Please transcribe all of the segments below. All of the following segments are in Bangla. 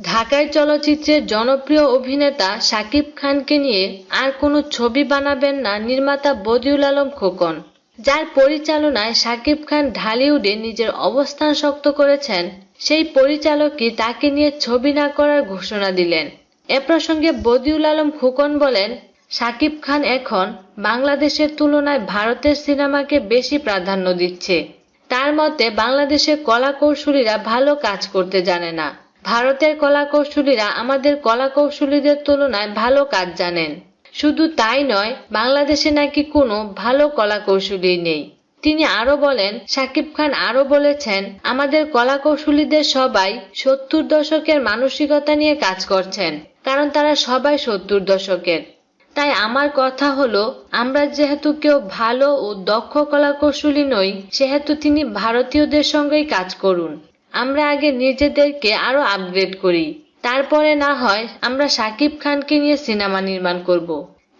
ঢাকায় চলচ্চিত্রের জনপ্রিয় অভিনেতা শাকিব খানকে নিয়ে আর কোনো ছবি বানাবেন না নির্মাতা বদিউল আলম খোকন। যার পরিচালনায় শাকিব খান ঢালিউডে নিজের অবস্থান শক্ত করেছেন, সেই পরিচালকই তাকে নিয়ে ছবি না করার ঘোষণা দিলেন। এ প্রসঙ্গে বদিউল আলম খোকন বলেন, শাকিব খান এখন বাংলাদেশের তুলনায় ভারতের সিনেমাকে বেশি প্রাধান্য দিচ্ছে। তার মতে বাংলাদেশের কলা কৌশলীরা ভালো কাজ করতে জানে না। ভারতের কলা কৌশলীরা আমাদের কলা কৌশলীদের তুলনায় ভালো কাজ জানেন। শুধু তাই নয়, বাংলাদেশে নাকি কোনো ভালো কলা কৌশলী নেই। তিনি আরও বলেন শাকিব খান আরও বলেছেন, আমাদের কলা কৌশলীদের সবাই সত্তর দশকের মানসিকতা নিয়ে কাজ করছেন, কারণ তারা সবাই সত্তর দশকের। তাই আমার কথা হলো, আমরা যেহেতু কেউ ভালো ও দক্ষ কলা কৌশলী নই, সেহেতু তিনি ভারতীয়দের সঙ্গেই কাজ করুন। আমরা আগে নিজেদেরকে আরও আপগ্রেড করি। তারপরে না হয় আমরা শাকিব খানকে নিয়ে সিনেমা নির্মাণ করব।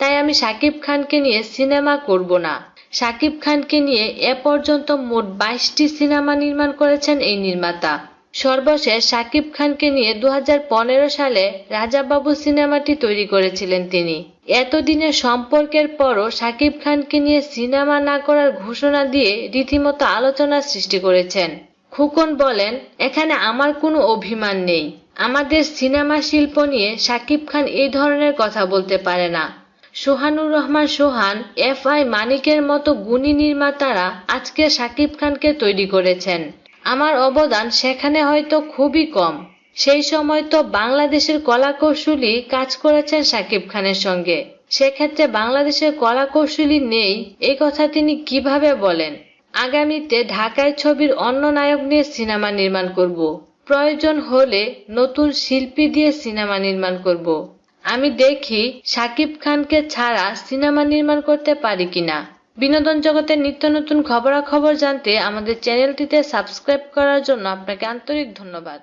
তাই আমি শাকিব খানকে নিয়ে সিনেমা করব না। শাকিব খানকে নিয়ে এ পর্যন্ত মোট বাইশটি সিনেমা নির্মাণ করেছেন এই নির্মাতা। সর্বশেষ শাকিব খানকে নিয়ে দু হাজার পনেরো সালে রাজাবাবু সিনেমাটি তৈরি করেছিলেন তিনি। এতদিনের সম্পর্কের পরও শাকিব খানকে নিয়ে সিনেমা না করার ঘোষণা দিয়ে রীতিমতো আলোচনার সৃষ্টি করেছেন। খুকন বলেন, এখানে আমার কোনো অভিমান নেই। আমাদের সিনেমা শিল্প নিয়ে শাকিব খান এই ধরনের কথা বলতে পারে না। সোহানুর রহমান সোহান এফ আই মানিকের মতো গুণী নির্মাতারা আজকে শাকিব খানকে তৈরি করেছেন। আমার অবদান সেখানে হয়তো খুবই কম। সেই সময় তো বাংলাদেশের কলা কৌশলী কাজ করেছেন শাকিব খানের সঙ্গে। সেক্ষেত্রে বাংলাদেশের কলা কৌশলী নেই এই কথা তিনি কীভাবে বলেন? আগামীতে ঢাকায় ছবির অন্য নায়ক নিয়ে সিনেমা নির্মাণ করব। প্রয়োজন হলে নতুন শিল্পী দিয়ে সিনেমা নির্মাণ করব। আমি দেখি সাকিব খানকে ছাড়া সিনেমা নির্মাণ করতে পারি কিনা। বিনোদন জগতের নিত্য নতুন খবরাখবর জানতে আমাদের চ্যানেলটিতে সাবস্ক্রাইব করার জন্য আপনাকে আন্তরিক ধন্যবাদ।